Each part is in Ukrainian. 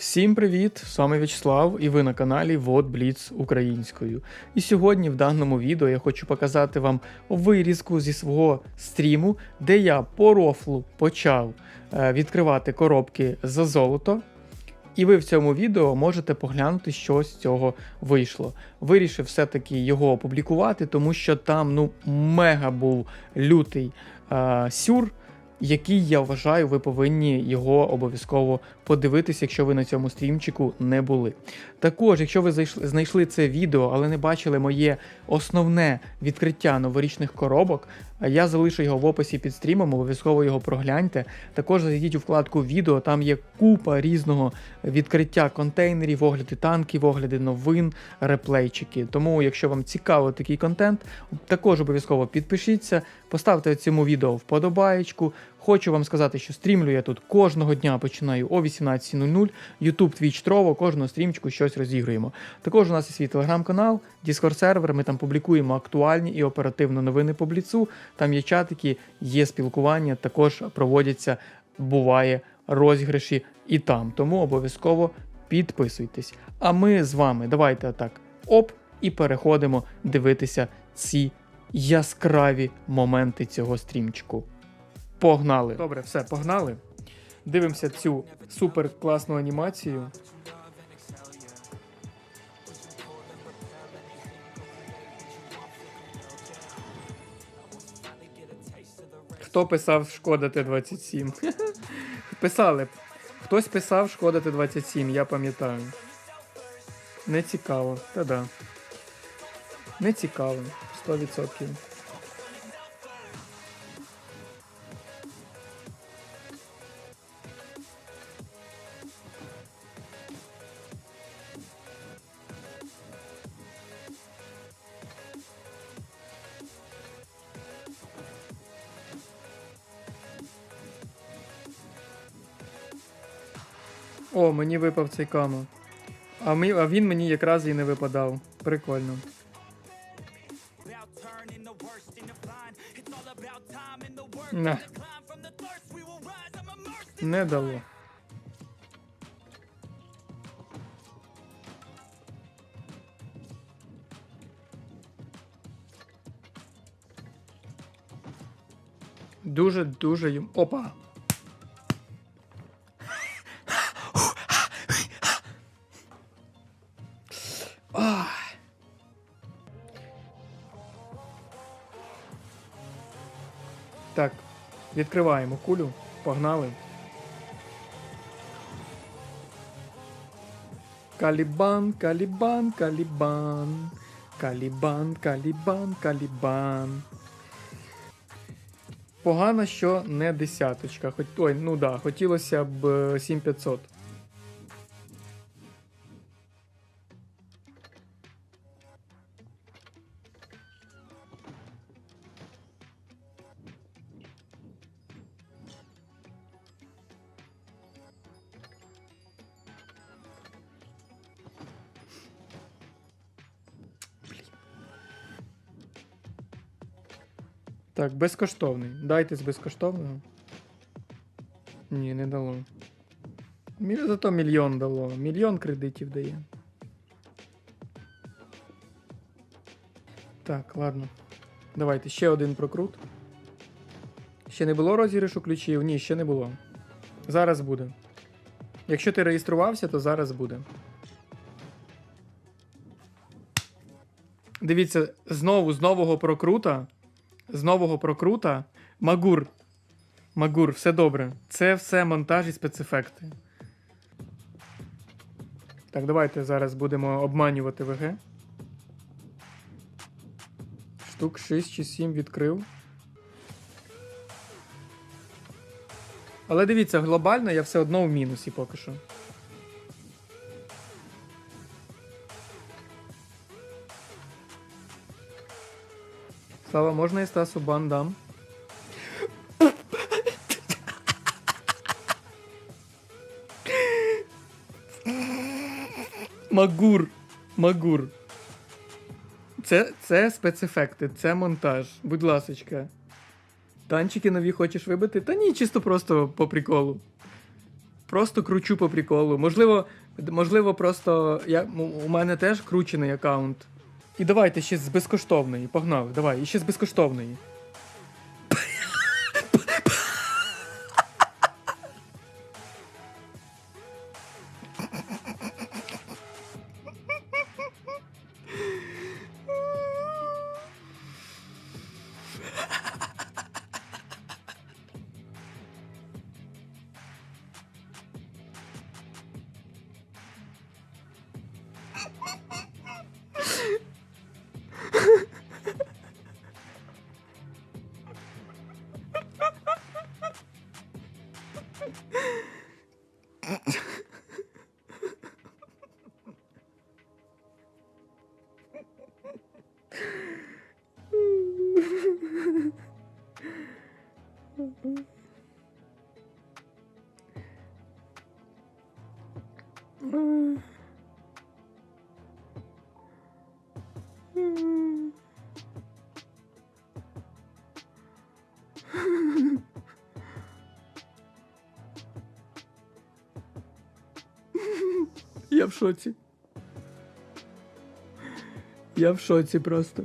Всім привіт! З вами В'ячеслав і ви на каналі Вот Бліц українською. І сьогодні в даному відео я хочу показати вам вирізку зі свого стріму, де я по рофлу почав е, відкривати коробки за золото. І ви в цьому відео можете поглянути, що з цього вийшло. Вирішив все-таки його опублікувати, тому що там ну мега був лютий е, сюр, який я вважаю, ви повинні його обов'язково подивитись, якщо ви на цьому стрімчику не були. Також, якщо ви зайшли, знайшли це відео, але не бачили моє основне відкриття новорічних коробок, я залишу його в описі під стрімом, обов'язково його прогляньте. Також зайдіть у вкладку відео, там є купа різного відкриття контейнерів, огляди танків, огляди новин, реплейчики. Тому, якщо вам цікаво такий контент, також обов'язково підпишіться, поставте цьому відео вподобаєчку. Хочу вам сказати, що стрімлю я тут кожного дня починаю о 18.00. YouTube, Twitch, Trovo, кожного стрімчику щось розігруємо. Також у нас є свій телеграм-канал, Discord сервер. Ми там публікуємо актуальні і оперативно новини по бліцу. Там є чатики, є спілкування, також проводяться, буває розіграші і там. Тому обов'язково підписуйтесь. А ми з вами давайте так оп, і переходимо дивитися ці яскраві моменти цього стрімчику. Погнали! Добре, все, погнали. Дивимося цю супер класну анімацію. Хто писав Шкода Т-27? Писали. Хтось писав Шкода Т-27, я пам'ятаю. Не цікаво, та да. Не цікаво, 100%. О, мені випав цей камо. А, ми, а він мені якраз і не випадав. Прикольно. На. Не дало. Дуже, дуже їм. Опа! Відкриваємо кулю. Погнали. Калібан, калібан, калібан. Калібан, калібан, калібан. Погано, що не десяточка. Хоч, ой, ну да, хотілося б е, 7500. Так, безкоштовний. Дайте з безкоштовного. Ні, не дало. Зато мільйон дало. Мільйон кредитів дає. Так, ладно. Давайте ще один прокрут. Ще не було розіграшу ключів? Ні, ще не було. Зараз буде. Якщо ти реєструвався, то зараз буде. Дивіться, знову з нового прокрута. З нового прокрута. Магур. Магур, все добре. Це все монтаж і спецефекти. Так, давайте зараз будемо обманювати ВГ. Штук 6 чи 7 відкрив. Але дивіться, глобально я все одно в мінусі поки що. Слава, можна я Стасу бан дам? Магур. Магур. Це, це спецефекти, це монтаж. Будь ласочка. Танчики нові хочеш вибити? Та ні, чисто просто по приколу. Просто кручу по приколу. Можливо, можливо, просто я, у мене теж кручений аккаунт. І давайте ще з безкоштовної. Погнали, давай, і ще з безкоштовної. В шоці. Я в шоці просто.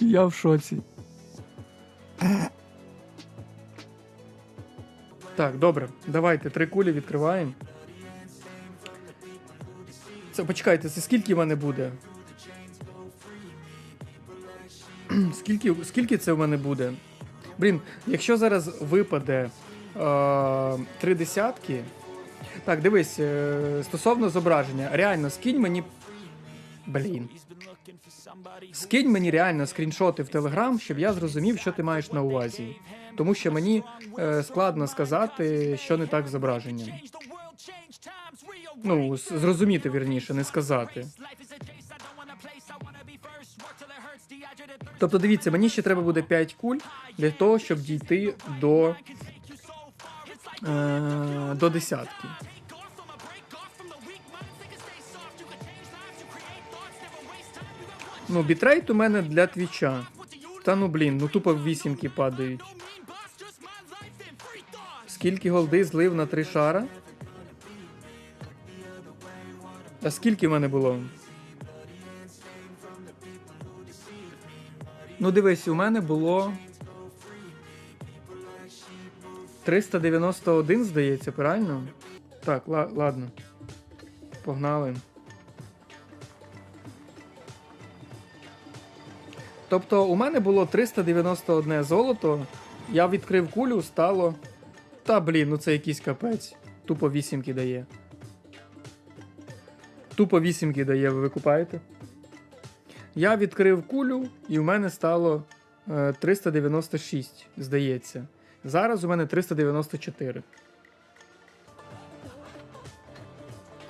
Я в шоці. Так, добре, давайте три кулі відкриваємо. Це почекайте, це скільки в мене буде? скільки, скільки це в мене буде? Блін, якщо зараз випаде е, три десятки. Так, дивись, е, стосовно зображення, реально скинь мені. Блін. Скинь мені реально скріншоти в Телеграм, щоб я зрозумів, що ти маєш на увазі. Тому що мені е, складно сказати, що не так з зображенням. Ну, зрозуміти вірніше, не сказати. Тобто, дивіться, мені ще треба буде 5 куль для того, щоб дійти до, е, до десятки. Ну, бітрейт у мене для твіча. Та ну блін, ну тупо вісімки падають. Скільки голди злив на три шара? А скільки в мене було? Ну, дивись, у мене було. 391, здається, правильно? Так, ладно. Погнали. Тобто, у мене було 391 золото. Я відкрив кулю, стало. Та блін, ну це якийсь капець. Тупо вісімки дає. Тупо вісімки дає, ви викупаєте? Я відкрив кулю, і в мене стало е, 396, здається. Зараз у мене 394.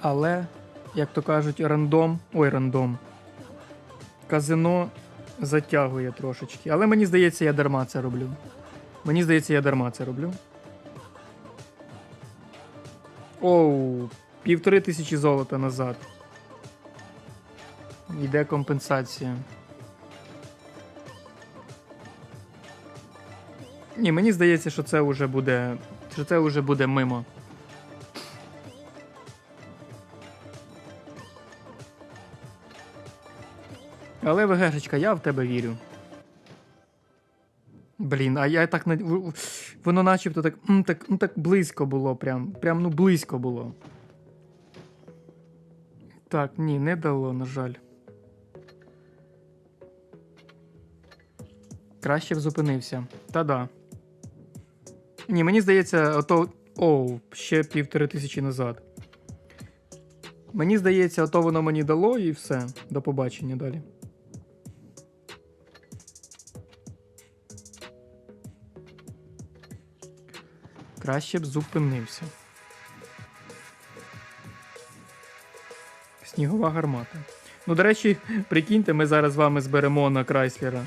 Але, як то кажуть, рандом. Ой, рандом. Казино затягує трошечки. Але мені здається, я дарма це роблю. Мені здається, я дарма це роблю. Оу, півтори тисячі золота назад. Йде компенсація. Ні, мені здається, що це вже буде. Що це вже буде мимо. Але ВГшечка, я в тебе вірю. Блін, а я так воно начебто так, так, ну так близько було, прям, прям ну близько було. Так, ні, не дало, на жаль. Краще б зупинився. Та-да. Ні, мені здається, ото. Оу, ще півтори тисячі назад. Мені здається, ото воно мені дало і все. До побачення далі. Краще б зупинився. Снігова гармата. Ну, до речі, прикиньте, ми зараз з вами зберемо на Крайслера.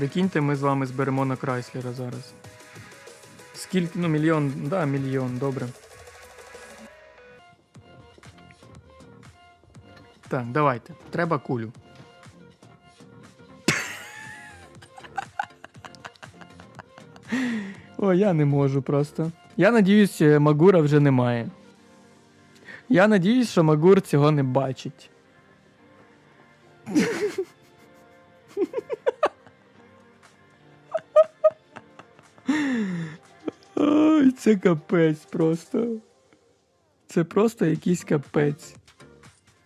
Прикиньте, ми з вами зберемо на Крайслера зараз. Скільки, ну, мільйон, да, мільйон, добре. Так, давайте. Треба кулю. О, я не можу просто. Я надіюсь, е, Магура вже немає. Я надіюсь, що Магур цього не бачить. Це капець просто. Це просто якийсь капець.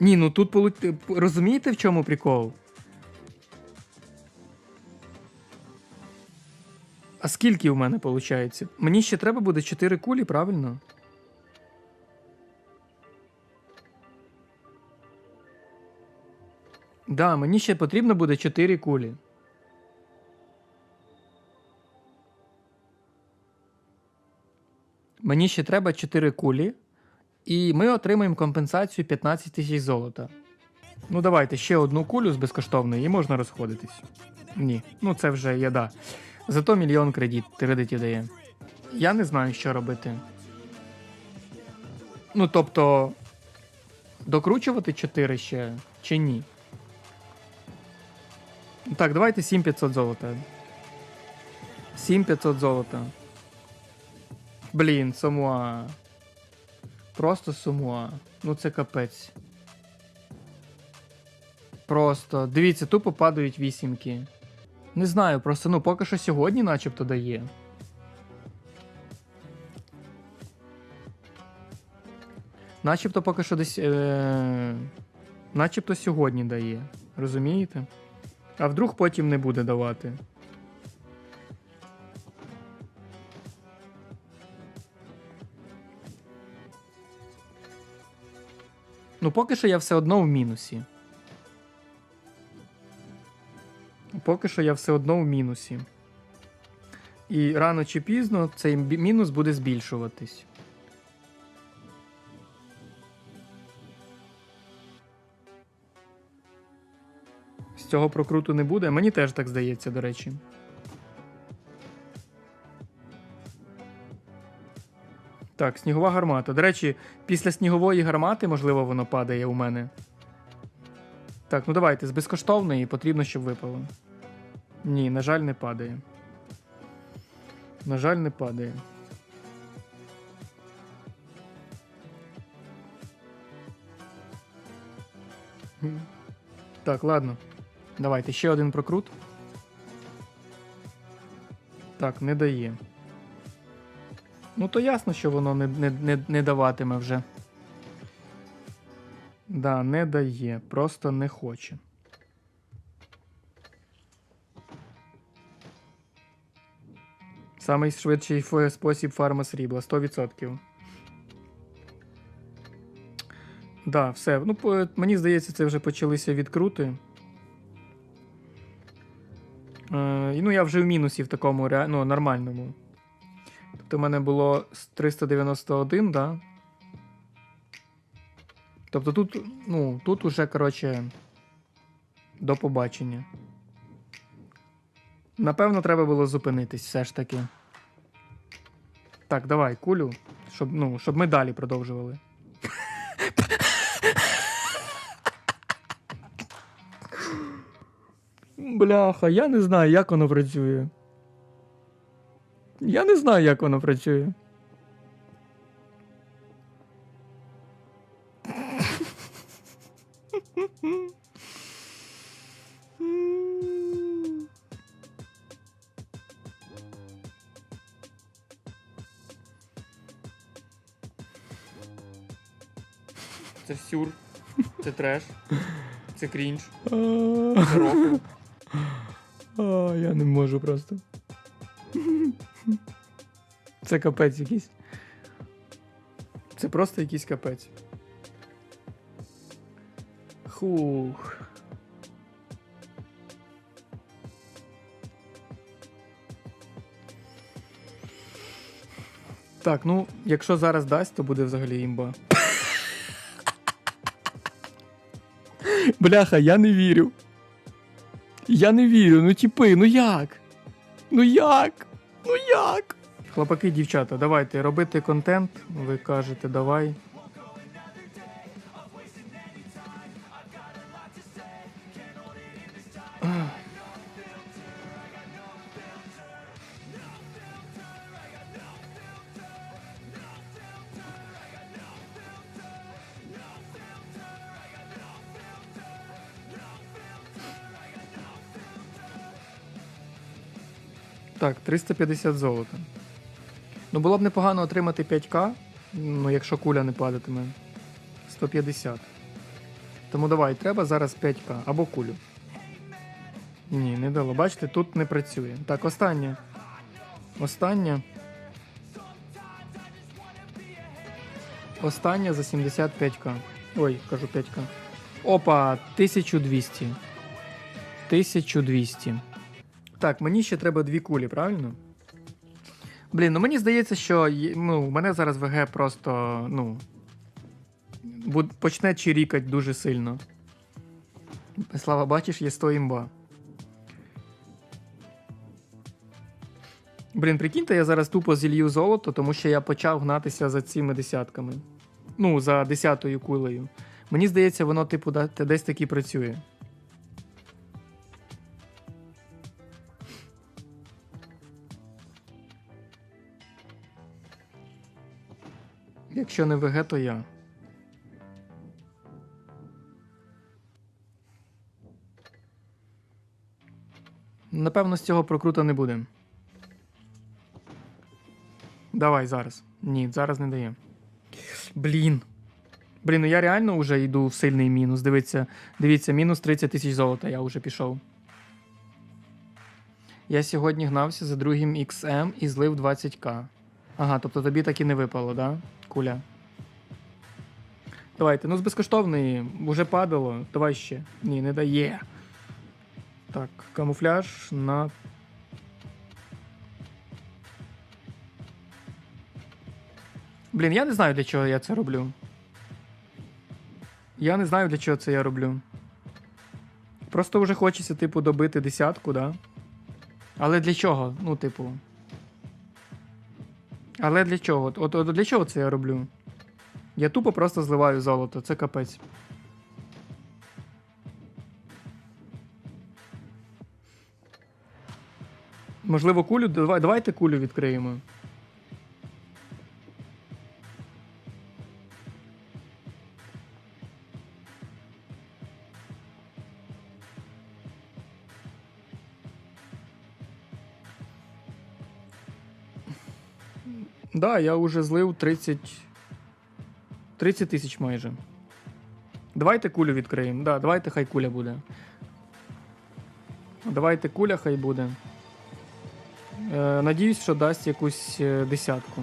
Ні, ну тут розумієте, в чому прикол? А скільки у мене виходить? Мені ще треба буде 4 кулі, правильно? Да, мені ще потрібно буде 4 кулі. Мені ще треба 4 кулі, і ми отримаємо компенсацію 15 тисяч золота. Ну, давайте ще одну кулю з безкоштовної і можна розходитись. Ні, ну це вже яда. Зато мільйон кредит, кредитів дає. Я не знаю, що робити. Ну, тобто, докручувати 4 ще чи ні? Так, давайте 7500 золота. 7500 золота. Блін, сумуа. Просто сумуа. Ну це капець. Просто. Дивіться, тупо падають вісімки. Не знаю, просто ну поки що сьогодні начебто дає. Начебто поки що десь. Е... Начебто сьогодні дає. Розумієте? А вдруг потім не буде давати. Ну, поки що я все одно в мінусі. Поки що я все одно в мінусі. І рано чи пізно цей мінус буде збільшуватись. З цього прокруту не буде. Мені теж так здається, до речі. Так, снігова гармата. До речі, після снігової гармати, можливо, воно падає у мене. Так, ну давайте, з безкоштовної потрібно, щоб випало. Ні, на жаль, не падає. На жаль, не падає. Так, ладно. Давайте ще один прокрут. Так, не дає. Ну, то ясно, що воно не, не, не, не даватиме вже. Да, не дає, просто не хоче. Самий швидший спосіб фарма срібла 100%. Да, все. Ну, мені здається, це вже почалися відкрути. Е, ну, я вже в мінусі в такому ну, нормальному. В мене було 391, да? Тобто тут, ну, тут уже, коротше, до побачення. Напевно, треба було зупинитись все ж таки. Так, давай, кулю, щоб, ну, щоб ми далі продовжували. Бляха, я не знаю, як воно працює. Я не знаю, як воно працює. Це сюр, це треш, це крінж, це рофл. А, я не можу просто. Це капець якийсь. Це просто якийсь капець. Хух. Так, ну, якщо зараз дасть, то буде взагалі імба. Бляха, я не вірю. Я не вірю, ну тіпи, ну як? Ну як? Ну як? Хлопаки, дівчата, давайте робити контент. Ви кажете, давай. Так, 350 золота. Ну, було б непогано отримати 5к, ну, якщо куля не падатиме. 150. Тому давай, треба зараз 5к або кулю. Ні, не дало. Бачите, тут не працює. Так, останнє. Останнє. Останнє за 75к. Ой, кажу 5к. Опа, 1200. 1200. Так, мені ще треба дві кулі, правильно? Блін, ну мені здається, що ну, мене зараз ВГ просто, ну. буд- почне чирікати дуже сильно. Слава, бачиш, є 100 імба. Блін, прикиньте, я зараз тупо зілью золото, тому що я почав гнатися за цими десятками. Ну, за десятою кулею. Мені здається, воно, типу, десь таки працює. Якщо не ВГ, то я. Напевно, з цього прокрута не буде. Давай зараз. Ні, зараз не дає. Блін. Блін, ну я реально вже йду в сильний мінус. Дивіться, дивіться, мінус 30 тисяч золота, я вже пішов. Я сьогодні гнався за другим XM і злив 20к. Ага, тобто тобі так і не випало, да? Куля. Давайте, ну з безкоштовної вже падало. Давай ще. Ні, не дає. Так, камуфляж на. Блін, я не знаю, для чого я це роблю. Я не знаю, для чого це я роблю. Просто вже хочеться, типу, добити десятку, да? Але для чого? Ну, типу. Але для чого? От, от для чого це я роблю? Я тупо просто зливаю золото, це капець. Можливо, кулю. Давай, давайте кулю відкриємо. Я вже злив 30. 30 тисяч майже. Давайте кулю відкриємо. Да, давайте хай куля буде. Давайте куля хай буде. Е, надіюсь, що дасть якусь е, десятку.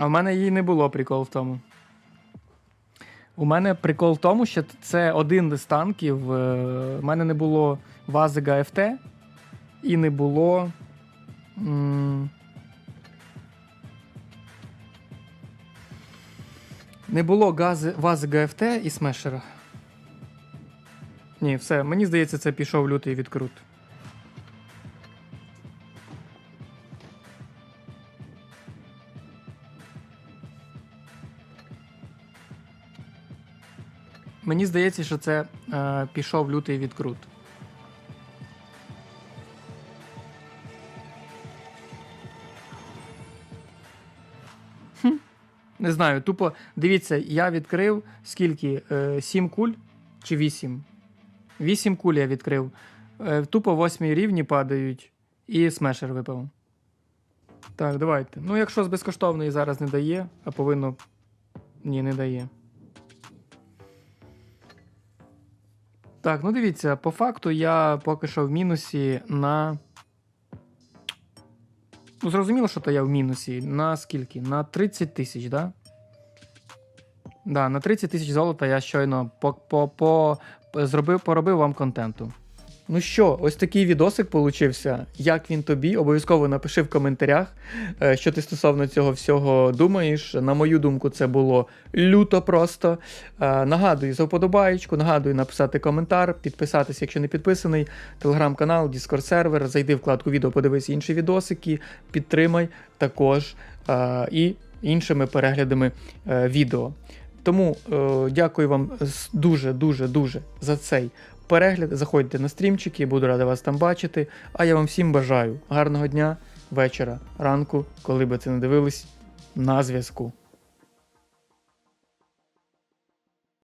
А в мене її не було прикол в тому. У мене прикол в тому, що це один з танків. е, У мене не було вази ГФТ і не було. м, Не було гази, вази ГФТ і смешера. Ні, все, мені здається, це пішов лютий відкрут. Мені здається, що це е, пішов лютий відкрут. Хм, не знаю, тупо дивіться, я відкрив скільки? Е, 7 куль чи 8? 8 куль я відкрив. Е, тупо 8 рівні падають, і смешер випав. Так, давайте. Ну, якщо з безкоштовної зараз не дає, а повинно. Ні, не дає. Так, ну дивіться, по факту я поки що в мінусі на. Ну, зрозуміло, що то я в мінусі. На скільки? На 30 тисяч, да? Да, на 30 тисяч золота я щойно по, по, по, зробив, поробив вам контенту. Ну що, ось такий відосик получився. Як він тобі? Обов'язково напиши в коментарях, е, що ти стосовно цього всього думаєш. На мою думку, це було люто просто. Е, Нагадую за вподобаєчку, нагадую написати коментар, підписатися, якщо не підписаний, телеграм-канал, Discord сервер, зайди вкладку відео, подивись інші відосики, підтримай також е, і іншими переглядами відео. Тому е, дякую вам дуже, дуже, дуже за цей перегляд. Заходьте на стрімчики, буду радий вас там бачити. А я вам всім бажаю гарного дня, вечора, ранку, коли би це не дивились, на зв'язку.